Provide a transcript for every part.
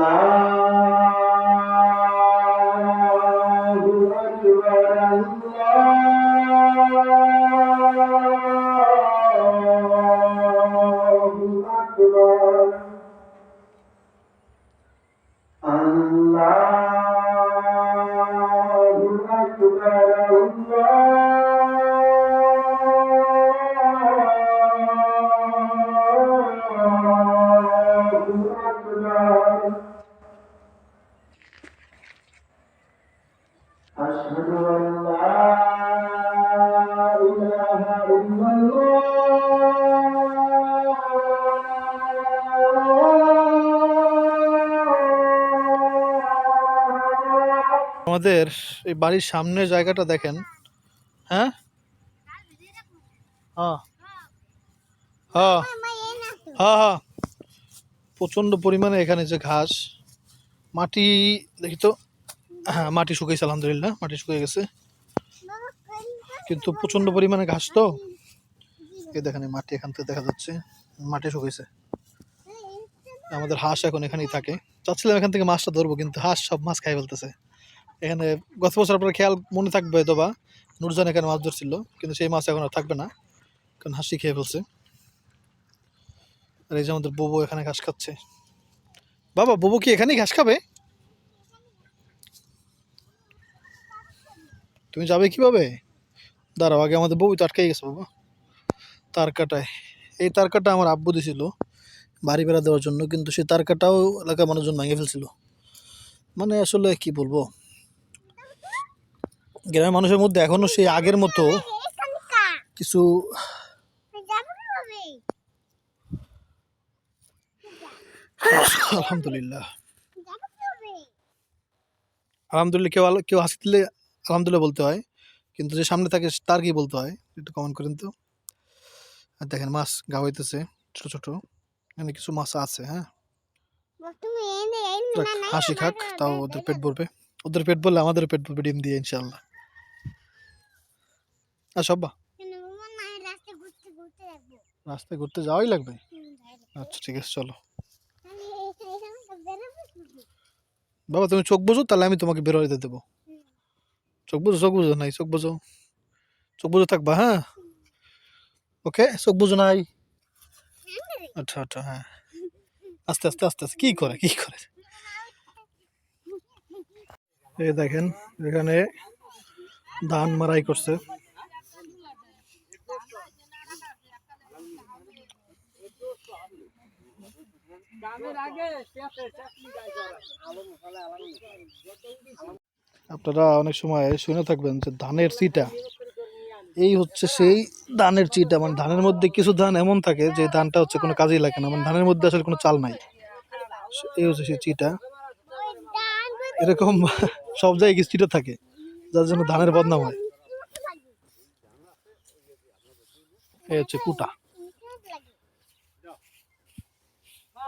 আল্লাহ আমাদের এই বাড়ির সামনের জায়গাটা দেখেন। হ্যাঁ? হ্যাঁ। হ্যাঁ। হ্যাঁ হ্যাঁ। প্রচণ্ড পরিমাণে এখানে যে ঘাস, মাটি, দেখি তো। হ্যাঁ মাটি শুকিয়েছে আলহামদুলিল্লাহ, মাটি শুকিয়ে গেছে। কিন্তু প্রচণ্ড পরিমাণে ঘাস তো। এই দেখেন মাটি এখান থেকে দেখা যাচ্ছে, মাটি শুকিয়েছে আমাদের হাঁস এখন এখানেই থাকে। চাচ্ছিলাম এখান থেকে মাছটা ধরবো, কিন্তু হাঁস সব মাছ খাই ফেলতেছে। এখানে গত বছর আপনার খেয়াল মনে থাকবে হয়তো বা নুরজান এখানে মাছ ধরছিল, কিন্তু সেই মাছ এখন আর থাকবে না, কারণ হাসি খেয়ে ফেলছে। আর এই যে আমাদের ববু এখানে ঘাস খাচ্ছে। বাবা, ববু কি এখানেই ঘাস খাবে? তুমি যাবে কীভাবে? দাঁড়াও, আগে আমাদের বউ তো আটকে গেছে বাবা। তার কাটায়। এই তার কাটা আমার আব্বু দিছিল, বাড়ি বেড়া দেওয়ার জন্য, কিন্তু সেই তার কাটাও এলাকার মানুষজন ভেঙে ফেলছিল। মানে আসলে কি বলব? গ্রামের মানুষের মধ্যে এখনও সেই আগের মতো কিছু আলহামদুলিল্লাহ। আলহামদুলিল্লাহ কেউ আল- কেউ হাসি দিলে আলহামদুলিল্লাহ বলতে হয় কিন্তু যে সামনে থাকে তার কি বলতে হয় একটু কমেন্ট করেন তো। আর দেখেন মাছ গা হইতেছে ছোট ছোট। এখানে কিছু মাছ আছে হ্যাঁ। হাসি খাক তাও ওদের পেট ভরবে। ওদের পেট ভরলে আমাদের পেট ভরবে ডিম দিয়ে ইনশাল্লাহ সব্বা? রাস্তায় ঘুরতে যাওয়াই লাগবে? আচ্ছা ঠিক আছে চলো। বাবা তুমি চোখ বুঝো তাহলে আমি তোমাকে বের হইতে দেবো। চোখ বুঝো চোখ বুঝো? নাই চোখ বুঝো। চোখ বুঝো থাকবা হ্যাঁ? ওকে চোখ বুঝো নাই? আচ্ছা আচ্ছা হ্যাঁ। আস্তে আস্তে আস্তে আস্তে কি করে কি করে? এই দেখেন এখানে ধান মারাই করছে। আপনারা অনেক সময় শুনে থাকবেন যে ধানের চিটা, এই হচ্ছে সেই ধানের চিটা। মানে ধানের মধ্যে কিছু ধান এমন থাকে যে ধানটা হচ্ছে কোনো কাজেই লাগে না। মানে ধানের মধ্যে আসলে কোনো চাল নাই। এই হচ্ছে সেই চিটা। এরকম সব জায়গায় চিটা থাকে, যার জন্য ধানের বদনাম হয়। এই হচ্ছে কুটা।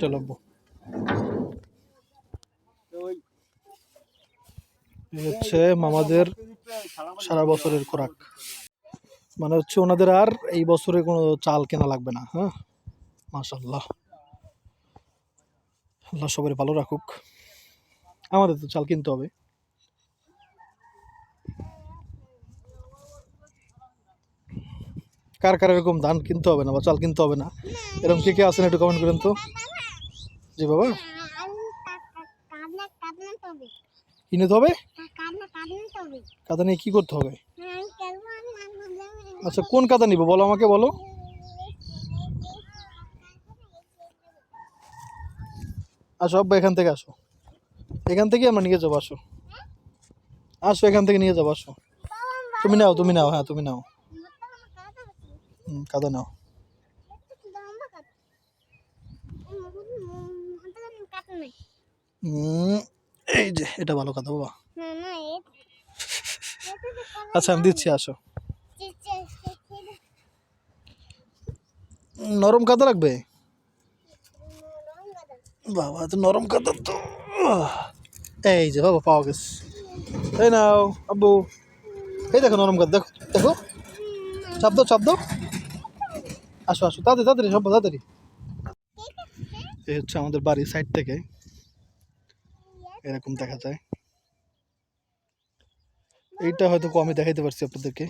চলো হচ্ছে মামাদের সারা বছরের খোরাক। মানে হচ্ছে ওনাদের আর এই বছরে কোনো চাল কেনা লাগবে না হ্যাঁ? মাশাল্লাহ আল্লাহ সবাই ভালো রাখুক। আমাদের তো চাল কিনতে হবে। কার কার এরকম ধান কিনতে হবে না বা চাল কিনতে হবে না? এরকম কে কে আছেন একটু কমেন্ট করেন তো। জি বাবা। কিনে দিতে হবে কাদা নিয়ে কী করতে হবে? আচ্ছা কোন কাদা নিব বলো আমাকে বলো। আসো আব্বা এখান থেকে আসো। এখান থেকে আমরা নিয়ে যাব আসো। আসো এখান থেকে নিয়ে যাব আসো। তুমি নাও তুমি নাও হ্যাঁ তুমি নাও। হুম, কাদা নাও হুম, এই যে এটা ভালো কথা বাবা। আচ্ছা আমি দিচ্ছি আসো। নরম কাদা লাগবে? বাবা তো নরম কাদা তো এই যে বাবা পাওয়া গেছে। এই নাও আব্বু। এই দেখো নরম কাদা দেখো দেখো। চাপ দাও চাপ দাও। আসো আসো তাড়াতাড়ি তাড়াতাড়ি সব তাড়াতাড়ি। এই হচ্ছে আমাদের বাড়ির সাইড থেকে। এরকম দেখা যায়। এইটা হয়তো কমই দেখাইতে পারছি আপনাদেরকে।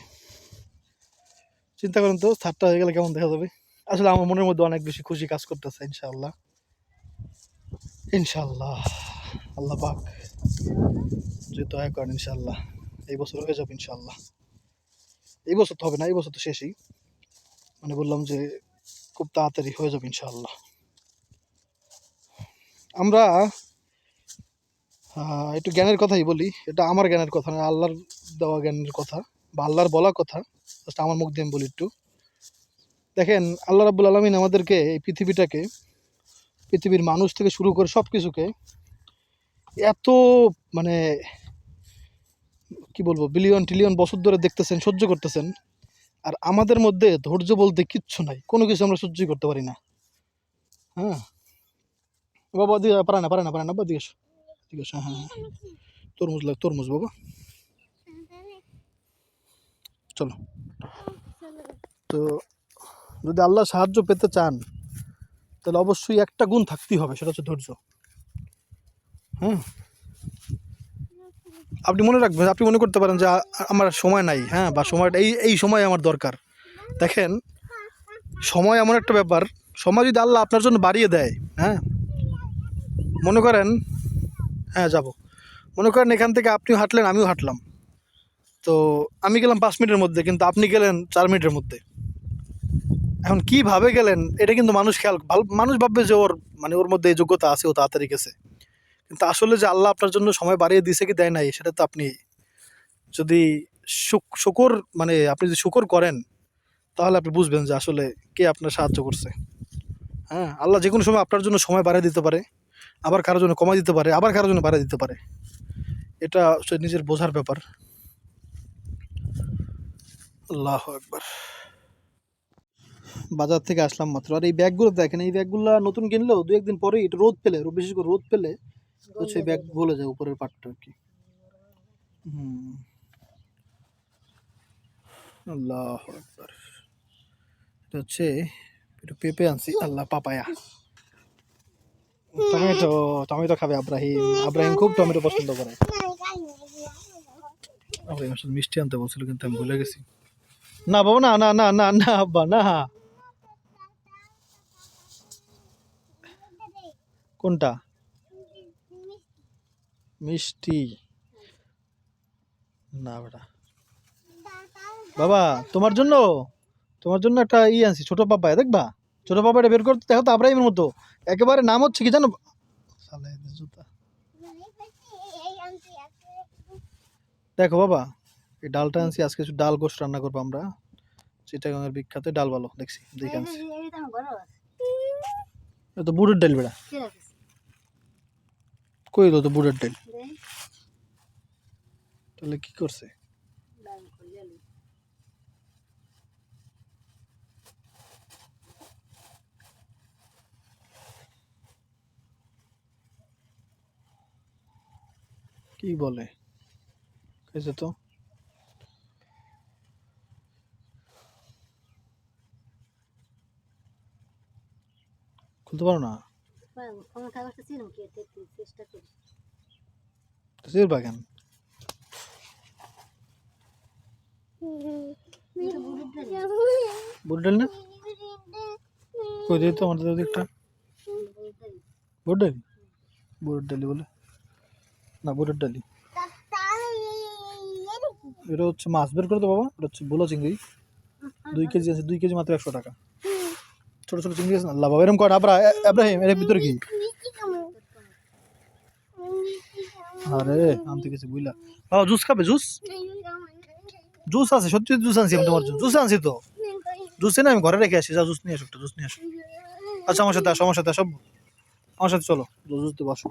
চিন্তা করেন তো ছাদটা হয়ে গেলে কেমন দেখা যাবে? আসলে আমার মনের মধ্যে অনেক বেশি খুশি কাজ করতেছে, ইনশাআল্লাহ। ইনশাআল্লাহ, আল্লাহ পাক যদি দয়া করেন, ইনশাআল্লাহ। এই বছর হয়ে যাবে, ইনশাআল্লাহ। এই বছর তো হবে না, এই বছর তো শেষই। মানে বললাম যে, খুব তাড়াতাড়ি হয়ে যাবে, ইনশাআল্লাহ। আমরা একটু জ্ঞানের কথাই বলি। এটা আমার জ্ঞানের কথা না, আল্লাহর দেওয়া জ্ঞানের কথা বা আল্লাহর বলা কথা। জাস্ট আমার মুখ দিয়ে বলি একটু। দেখেন, আল্লাহ রাব্বুল আলমিন আমাদেরকে এই পৃথিবীটাকে, পৃথিবীর মানুষ থেকে শুরু করে সব কিছুকে এত মানে কি বলব বিলিয়ন ট্রিলিয়ন বছর ধরে দেখতেছেন, সহ্য করতেছেন। আর আমাদের মধ্যে ধৈর্য বলতে কিচ্ছু নাই। কোনো কিছু আমরা সহ্যই করতে পারি না। হ্যাঁ? বাবা, দিয়ে পারে না পারে না পারে না বাবা, দিয়ে ঠিক আছে হ্যাঁ হ্যাঁ তরমুজ লাগ তরমুজ বাবা। চলো। তো যদি আল্লাহ সাহায্য পেতে চান তাহলে অবশ্যই একটা গুণ থাকতেই হবে সেটা হচ্ছে ধৈর্য। হ্যাঁ। আপনি মনে রাখবেন আপনি মনে করতে পারেন যে আমার সময় নাই হ্যাঁ বা সময়টা এই এই সময় আমার দরকার। দেখেন সময় এমন একটা ব্যাপার সময় যদি আল্লাহ আপনার জন্য বাড়িয়ে দেয় হ্যাঁ মনে করেন হ্যাঁ যাব। মনে করেন এখান থেকে আপনিও হাঁটলেন, আমিও হাঁটলাম। তো আমি গেলাম পাঁচ মিনিটের মধ্যে, কিন্তু আপনি গেলেন চার মিনিটের মধ্যে। এখন কীভাবে গেলেন, এটা কিন্তু মানুষ খেয়াল, ভালো, মানুষ ভাববে যে ওর মানে ওর মধ্যে এই যোগ্যতা আছে, ও তাড়াতাড়ি গেছে। কিন্তু আসলে যে আল্লাহ আপনার জন্য সময় বাড়িয়ে দিছে কি দেয় নাই, সেটা তো আপনি যদি শুক- শুকর মানে আপনি যদি শুকর করেন, তাহলে আপনি বুঝবেন যে আসলে কে আপনার সাহায্য করছে। হ্যাঁ আল্লাহ যে কোনো সময় আপনার জন্য সময় বাড়িয়ে দিতে পারে। আবার কারোর জন্য কমাই দিতে পারে আবার কারোর জন্য বাড়িয়ে দিতে পারে। এটা হচ্ছে নিজের বোঝার ব্যাপার। আল্লাহ একবার বাজার থেকে আসলাম মাত্র। আর এই ব্যাগগুলো দেখেন এই ব্যাগগুলো নতুন কিনলেও দু একদিন পরেই এটা রোদ পেলে বিশেষ করে রোদ পেলে তো সেই ব্যাগ গলে যায় উপরের পাটটা আর কি। হুম। আল্লাহ একবার এটা হচ্ছে একটু পেঁপে আনছি। আল্লাহ পাপায়া। টমেটো টমেটো খাবে আব্রাহিম। আব্রাহিম খুব টমেটো পছন্দ করে। মিষ্টি আনতে বলছিল, কিন্তু আমি ভুলে গেছি। না বাবা, না না না না না, আব্বা, না। কোনটা? মিষ্টি। না বেটা। বাবা, তোমার জন্য তোমার জন্য একটা ই আনছি, ছোট পাপায় দেখবা? ছোট পাপাটা বের করতে, দেখো তো আব্রাহিমের মতো। একেবারে নাম হচ্ছে কি জানো? জুতা। দেখো বাবা, এই ডালটা আনছি, আজকে কিছু ডাল গোশ রান্না করব আমরা। চিটাগাঙের বিখ্যাত ডাল ভালো, দেখছি, দেখে আনছি। এটা তো বুড়ের ডাল বেড়া। কই তো বুড়ের ডাল? তাহলে কি করছে? কি বলে? কেছে তো? খুলতে পারো না? সির বাগান বুড় ডাল না? কই দিই তো আমাদের দিকটা বুড় ডাল বুড় ডালি বলে। না বুটের ডালি। তা- এটা হচ্ছে মাছ। বের করে তো বাবা এটা হচ্ছে বোলা চিংড়ি। দুই কেজি আছে দুই কেজি মাত্র একশো টাকা। ছোট ছোট চিংড়ি আছে না? আল্লাহ বাবা এরকম কর আব্রা এব্রাহিম এর ভিতরে কি? আরে আনতে গেছি বুঝলা। বাবা জুস খাবে? জুস? জুস আছে সত্যি জুস আনছি আমি তোমার জুস আনছি তো। জুস এনে আমি ঘরে রেখে আসি। যা জুস নিয়ে আসো একটা জুস নিয়ে আসো। আচ্ছা আমার সাথে আসো আমার সাথে আসো আমার সাথে চলো। জুস দিয়ে বসো।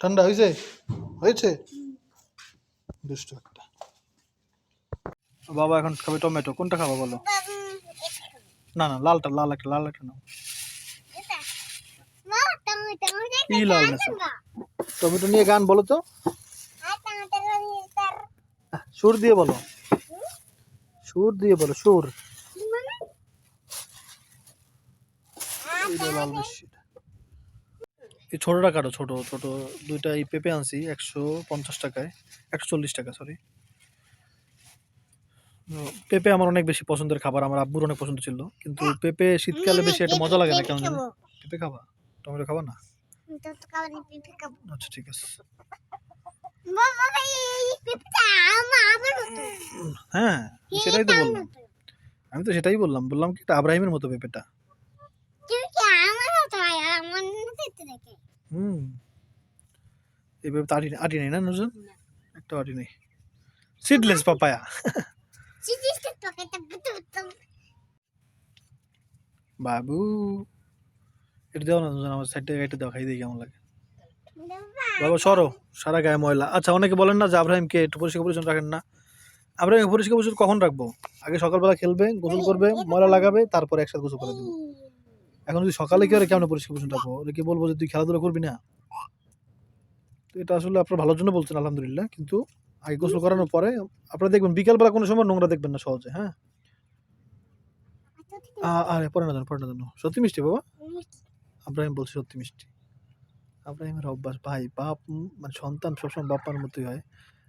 ঠান্ডা। হয়েছে হয়েছে দুষ্ট একটা। বাবা এখন খাবে টমেটো। কোনটা খাব বলো? না না লালটা লাল একটা লাল একটা নাও। টমেটো, টমেটো কি লাল না। টমেটো নিয়ে গান বলো তো। সুর দিয়ে বলো। সুর দিয়ে বলো সুর কি মানে? এইটা লাল বেশি এই ছোটটা কাটো ছোট ছোট। দুইটা এই পেঁপে আনছি একশো পঞ্চাশ টাকায়। একশো চল্লিশ টাকা সরি পেঁপে আমার অনেক বেশি পছন্দের খাবার আমার আব্বুর অনেক পছন্দ ছিল। কিন্তু পেঁপে শীতকালে বেশি একটা মজা লাগে না কেমন জানি। পেঁপে খাবা? টমেটো খাবা না। আচ্ছা ঠিক আছে। হ্যাঁ সেটাই তো বললাম। আমি তো সেটাই বললাম। বললাম কি এটা আব্রাহিমের মতো পেঁপেটা। হুম। পেঁপে তো আটি আটি নেই না নজন একটা আটি নেই। Seedless papaya. বাবু এটা দেও না আমার খাই দিই কেমন লাগে। বাবা, বাবা সরো সারা গায়ে ময়লা। আচ্ছা অনেকে বলেন না যে আব্রাহিমকে একটু পরিষ্কার পরিচ্ছন্ন রাখেন না। আব্রাহিম পরিষ্কার পরিচ্ছন্ন কখন রাখব? আগে সকালবেলা খেলবে গোসল করবে ময়লা লাগাবে তারপরে একসাথে গোসল করে দেবো। এখন যদি সকালে কি আর কেমন পরিষ্কার পরিচ্ছন্ন রাখব ওরা কি বলব যে তুই খেলাধুলা করবি না? তো এটা আসলে আপনার ভালোর জন্য বলছেন আলহামদুলিল্লাহ। কিন্তু আগে গোসল করানোর পরে আপনারা দেখবেন বিকালবেলা কোনো সময় নোংরা দেখবেন না সহজে হ্যাঁ? আ- আরে পরে না জানো পরে না জানো সত্যি মিষ্টি বাবা? আব্রাহিম বলছে সত্যি মিষ্টি। আব্রাহিমের অভ্যাস ভাই বাপ মানে সন্তান সবসময় বাপ্পার মতোই হয়।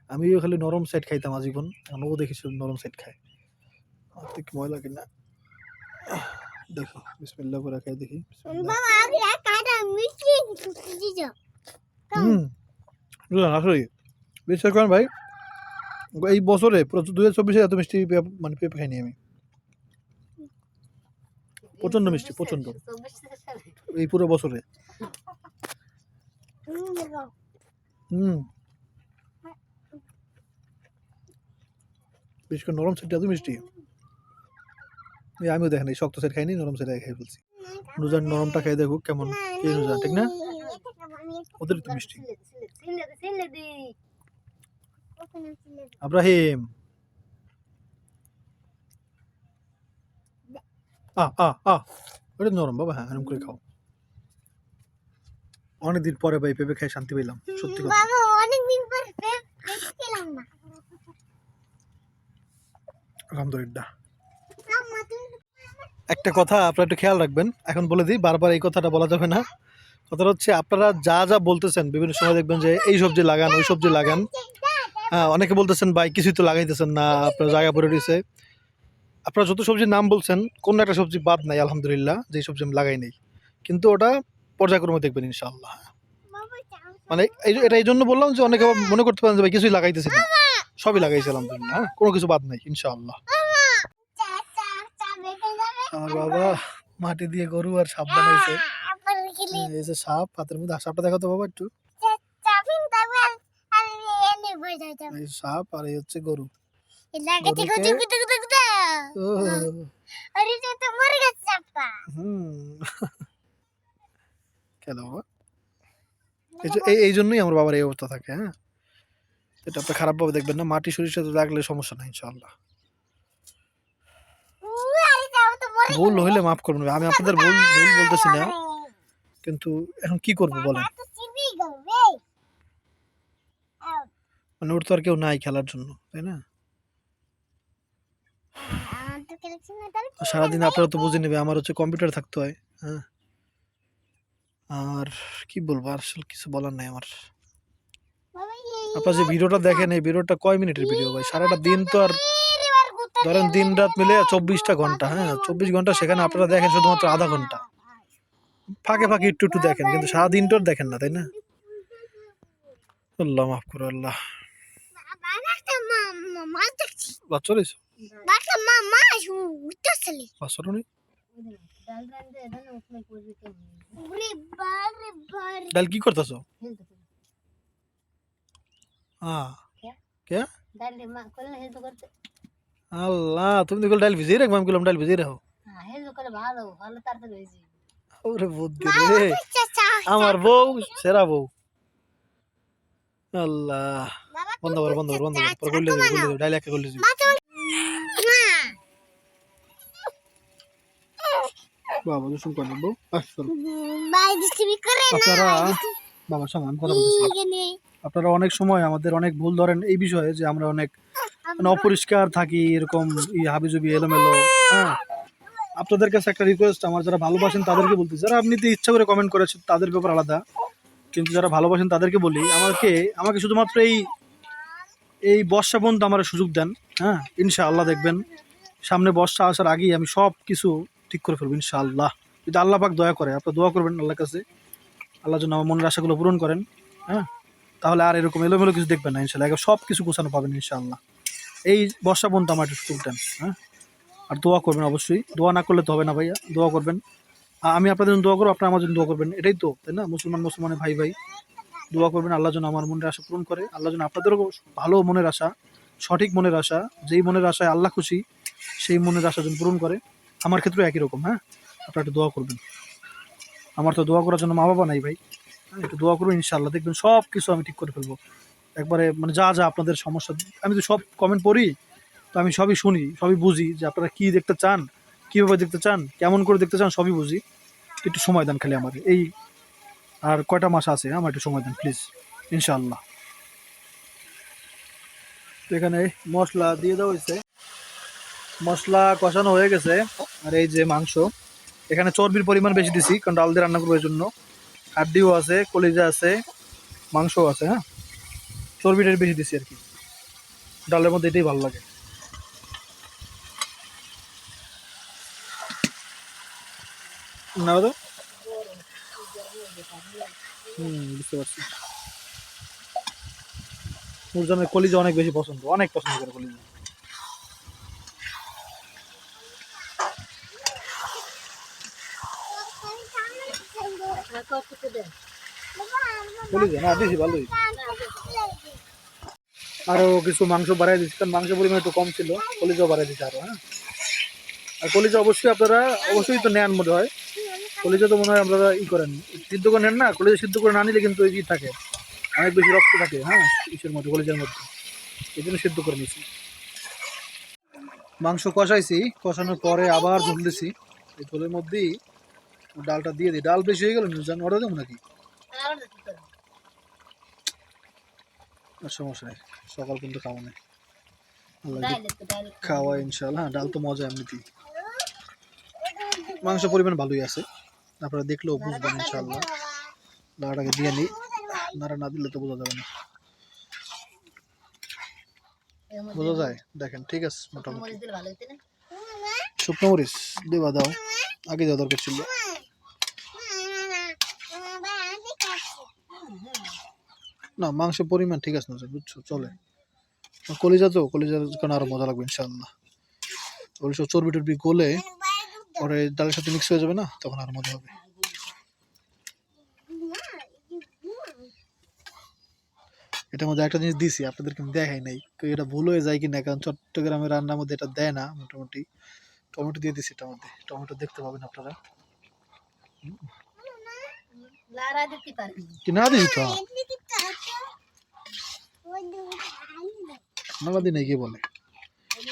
আমিও খালি নরম সাইড খাইতাম আজীবন। এখন ও দেখি শুধু নরম সাইড খায় আর ময়লা কিনা দেখি বিসমিল্লাহ করে খাই দেখি। বাবা, আর কাটা মিষ্টি দিছ। হুম আসলে বিশ্বাস করেন ভাই এই বছরে দুই হাজার চব্বিশে এত মিষ্টি মানে পেঁপে খাইনি আমি। প্রচণ্ড মিষ্টি প্রচণ্ড এই পুরো বছরে। হুম, বিশেষ করে নরম সাইডটা এত মিষ্টি। আমিও দেখেন এই শক্ত সাইড খাইনি নরম সাইড খাই ফেলছি। নুজান নরমটা খাই দেখুক কেমন কে নুজান ঠিক না? ওদের তো মিষ্টি। আব্রাহিম! আ আ আ ওটা নরম বাবা হ্যাঁ এরকম করে খাও। অনেকদিন পরে ভাই পেঁপে খাই শান্তি পেলাম সত্যি কথা। অনেকদিন পর পেঁপে খেলাম না। আলহামদুলিল্লাহ। একটা কথা আপনারা একটু খেয়াল রাখবেন। এখন বলে দিই, বারবার এই কথাটা বলা যাবে না। কথাটা হচ্ছে, আপনারা যা যা বলতেছেন, বিভিন্ন সময় দেখবেন যে এই সবজি লাগান, ওই সবজি লাগান। হ্যাঁ অনেকে বলতেছেন, ভাই, কিছুই তো লাগাইতেছেন না, আপনার জায়গা পড়ে রয়েছে। আপনারা যত সবজির নাম বলছেন, কোন একটা সবজি বাদ নাই, আলহামদুলিল্লাহ, যে সবজি আমি লাগাই নেই। কিন্তু ওটা পর্যায়ক্রমে দেখবেন চাও- মানে এই, এটা এই জন্য বললাম যে, অনেকে মনে করতে পারেন যে, ভাই, কিছুই লাগাইতেছি না। সবই লাগাইছি, আলহামদুলিল্লাহ হ্যাঁ কোনো কিছু বাদ নাই, ইনশাআল্লাহ। আর বাবা মাটি দিয়ে গরু আর সাপ বানাইছে। যে সাপ হাতের মধ্যে সাপটা দেখো তো বাবা একটু। সাপ আর এই হচ্ছে গরু। কেন বাবা? এই জন্যই আমার বাবার এই অবস্থা থাকে হ্যাঁ? এটা আপনি খারাপ ভাবে দেখবেন না মাটি শরীর সাথে লাগলে সমস্যা নাই ইনশাআল্লাহ উই, আরে যাও তো মরে ভুল হইলে মাফ করবেন আমি আপনাদের ভুল ভুল বলতেছি না। কিন্তু এখন কি করব বলেন? মানে ওর তো আর কেউ নাই খেলার জন্য তাই না? সারাদিন আপনারা তো বুঝে নেবে আমার হচ্ছে কম্পিউটার থাকতে হয় হ্যাঁ? আর কি বলব আর আসলে কিছু বলার নাই আমার। আপনারা যে ভিডিওটা দেখেন এই ভিডিওটা কয় মিনিটের ভিডিও ভাই? সারাটা দিন তো আর ধরেন দিন রাত মিলে চব্বিশটা ঘণ্টা হ্যাঁ চব্বিশ ঘণ্টা সেখানে আপনারা দেখেন শুধুমাত্র আধা ঘণ্টা। ফাঁকে ফাঁকে একটু একটু দেখেন কিন্তু সারাদিন তো আর দেখেন না তাই না? আল্লাহ মাফ করো আল্লাহ। বাচ্চা রয়েছে বাচ্চা নেই? ডাল কি করতেছো? হ্যাঁ কে? ডালে মা করলে হেল্প করতে। আল্লাহ তুমি দেখো ডাল ভিজিয়ে রাখব আমি বললাম ডাল ভিজিয়ে রাখো। হ্যাঁ ওরে বুদ্ধি রে। আমার বউ সেরা বউ। আল্লাহ। বন্ধ করো বন্ধ করো বন্ধ করো। পরে করলে দেবো করলে দেবো ডাইল একটা করলে দেবো। বাবা করে নেব আপনারা বাবা সঙ্গে আমি কথা বলতেছি। আপনারা অনেক সময় আমাদের অনেক ভুল ধরেন এই বিষয়ে যে আমরা অনেক মানে অপরিষ্কার থাকি এরকম ই হাবিজুবি এলোমেলো হ্যাঁ? আপনাদের কাছে একটা রিকোয়েস্ট আমার যারা ভালোবাসেন তাদেরকে বলতে যারা আপনি তো ইচ্ছা করে কমেন্ট করেছেন তাদের ব্যাপার আলাদা। কিন্তু যারা ভালোবাসেন তাদেরকে বলি আমাকে আমাকে শুধুমাত্র এই এই বর্ষা পর্যন্ত আমার সুযোগ দেন হ্যাঁ? ইনশাআল্লাহ দেখবেন। সামনে বর্ষা আসার আগেই আমি সব কিছু ঠিক করে ফেলব ইনশাআল্লাহ। যদি আল্লাহ পাক দয়া করে আপনারা দোয়া করবেন আল্লাহর কাছে। আল্লাহ যেন আমার মনের আশাগুলো পূরণ করেন হ্যাঁ? তাহলে আর এরকম এলোমেলো কিছু দেখবেন না ইনশাল্লাহ একবার সব কিছু গোছানো পাবেন ইনশাআল্লাহ। এই বর্ষা পর্যন্ত আমার একটু দেন হ্যাঁ? আর দোয়া করবেন অবশ্যই। দোয়া না করলে তো হবে না ভাইয়া দোয়া করবেন। আমি আপনাদের জন্য দোয়া করব আপনারা আমার জন্য দোয়া করবেন। এটাই তো তাই না? মুসলমান মুসলমানের ভাই ভাই। দোয়া করবেন আল্লাহ যেন আমার মনের আশা পূরণ করে আল্লাহ যেন আপনাদেরও ভালো মনের আশা সঠিক মনের আশা যেই মনের আশায় আল্লাহ খুশি সেই মনের আশা যেন পূরণ করে। আমার ক্ষেত্রেও একই রকম হ্যাঁ? আপনারা একটু দোয়া করবেন। আমার তো দোয়া করার জন্য মা বাবা নাই ভাই। হ্যাঁ, একটু দোয়া করুন ইনশাআল্লাহ। দেখবেন সব কিছু আমি ঠিক করে ফেলব। একবারে মানে যা যা আপনাদের সমস্যা, আমি তো সব কমেন্ট পড়ি, তো আমি সবই শুনি, সবই বুঝি যে আপনারা কী দেখতে চান, কীভাবে দেখতে চান, কেমন করে দেখতে চান, সবই বুঝি। একটু সময় দেন খালি আমার এই আর কয়টা মাস আছে? আমার একটু সময় দেন প্লিজ ইনশাল্লাহ এখানে মশলা দিয়ে দেওয়া হয়েছে। মশলা কষানো হয়ে গেছে, আর এই যে মাংস। এখানে চর্বির পরিমাণ বেশি দিছি, কারণ ডাল দিয়ে রান্না করব এই জন্য। হাড্ডিও আছে, কলিজা আছে, মাংসও আছে হ্যাঁ? চর্বিটা বেশি দিছি আর কি। ডালের মধ্যে এটাই ভালো লাগে। না তো হুম বুঝতে পারছি। কলিজা অনেক বেশি পছন্দ অনেক পছন্দ করে কলিজা। কলিজা? না দিছি ভালোই। আরও কিছু মাংস বাড়াই দিচ্ছি কারণ মাংসের পরিমাণ একটু কম ছিল কলিজাও বাড়াই দিচ্ছি আরও হ্যাঁ? আর কলিজা অবশ্যই আপনারা অবশ্যই তো নেন মনে হয়। কলিজা তো মনে হয় আপনারা ই করেন সিদ্ধ করে নেন না কলিজা সিদ্ধ করে না নিলে কিন্তু ই থাকে অনেক বেশি রক্ত থাকে হ্যাঁ? ইসের মধ্যে কলিজার মধ্যে। এই জন্য সিদ্ধ করে নিয়েছি। মাংস কষাইছি কষানোর পরে আবার ঝোল দিছি। এই ঝোলের মধ্যেই ডালটা দিয়ে দিই। ডাল বেশি হয়ে গেল জান অর্ডার দেবো নাকি? আর সমস্যা নেই। সকাল কিন্তু খাওয়া নেই। খাওয়া ইনশাল্লাহ হ্যাঁ ডাল তো মজা এমনিতেই। মাংস পরিমাণ ভালোই আছে। আপনারা দেখলেও বুঝবেন ইনশাল্লাহ লাড়াটাকে দিয়ে নিই। নাড়া না দিলে তো বোঝা যাবে না। বোঝা যায়? দেখেন ঠিক আছে মোটামুটি। শুকনো মরিচ দেবা দাও। আগে দেওয়া দরকার ছিল। না, মাংসের পরিমাণ ঠিক আছে না বুঝছ? চলে। কলিজা তো, কলিজার কারণে আরও মজা লাগবে ইনশাল্লাহ অবশ্য চর্বি টর্বি গলে পরে ডালের সাথে মিক্স হয়ে যাবে না, তখন আরও মজা হবে। এটার মধ্যে একটা জিনিস দিছি, আপনাদেরকে আমি দেখাই নাই। তো এটা ভুল হয়ে যায় কিনা, কারণ চট্টগ্রামের রান্নার মধ্যে এটা দেয় না, মোটামুটি। টমেটো দিয়ে দিছি এটার মধ্যে। টমেটো দেখতে পাবেন আপনারা।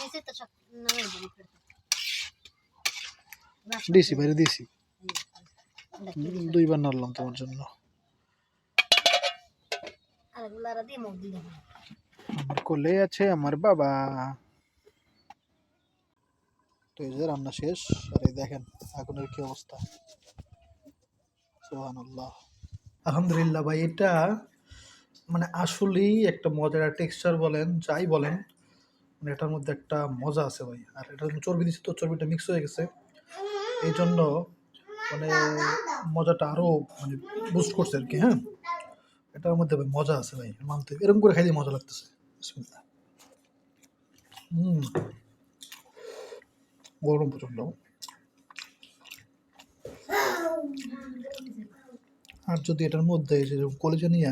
এসে তো সব নামে দিবি দিছি বাইরে দিছি। দুইবার নাড়লাম তোমার জন্য। আমার কোলে আছে আমার বাবা। তো এই যে রান্না শেষ আর এই দেখেন আগুনের কি অবস্থা। আলহামদুলিল্লাহ ভাই, এটা মানে আসলেই একটা মজার টেক্সচার বলেন, যাই বলেন মানে এটার মধ্যে একটা মজা আছে ভাই। আর এটা চর্বি দিচ্ছে তো চর্বিটা মিক্স হয়ে গেছে। এই জন্য মানে মজাটা আরও মানে বুস্ট করছে আর কি হ্যাঁ? এটার মধ্যে ভাই মজা আছে ভাই, মানতে। এরকম করে খাইলে মজা লাগতেছে। হুম গরম প্রচণ্ড আর যদি এটার মধ্যে এই যে কলেজে নিয়ে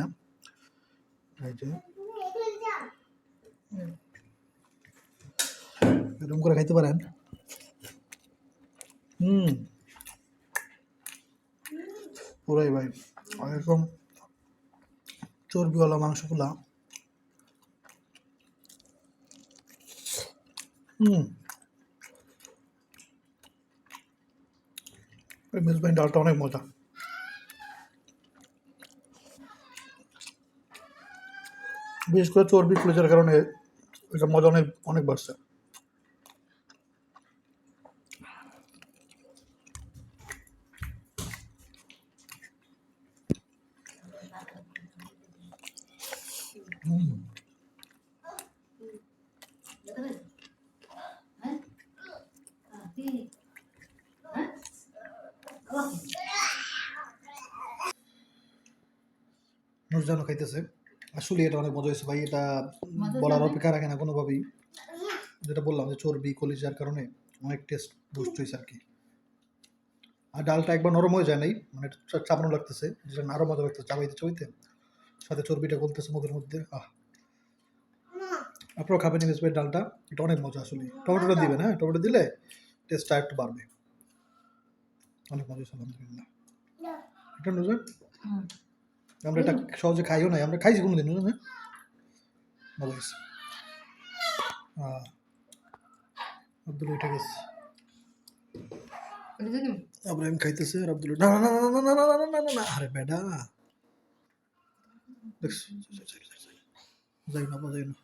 এই যে, এরকম করে খাইতে পারেন। হুম। পুরাই ভাই এরকম চর্বিওয়ালা মাংসগুলা। হুম। মিসবাইন ডালটা অনেক মজা। বিশেষ করে চর্বি কলেজের কারণে এটা মজা অনেক অনেক বাড়ছে নুরজানও খাইতেছে আসলে এটা অনেক মজা হয়েছে ভাই এটা বলার অপেক্ষা রাখে না কোনোভাবেই। যেটা বললাম যে চর্বি কলিজার কারণে অনেক টেস্ট বুস্ট হয়েছে আর কি। আর ডালটা একবার নরম হয়ে যায় নাই মানে চাপানো লাগতেছে যেটা আরও মজা লাগতেছে চাবাইতে চাবাইতে সাথে চর্বিটা গলতেছে মুখের মধ্যে আহ। আপনারাও খাবেন ইংলিশ ভাই ডালটা এটা অনেক মজা আসলে। টমেটোটা দিবেন হ্যাঁ? টমেটো দিলে টেস্টটা একটু বাড়বে। অনেক মজা আলহামদুলিল্লাহ। এটা নুরজান আমরা এটা সহজে খাইও নাই আমরা খাইছি কোনোদিন বুঝলেন না ভালো গেছে হ্যাঁ আব্দুল উঠে গেছে আব্রাহিম খাইতেছে আর আব্দুল না না না না না না না না না না না আরে দেখছ যাই না যাই না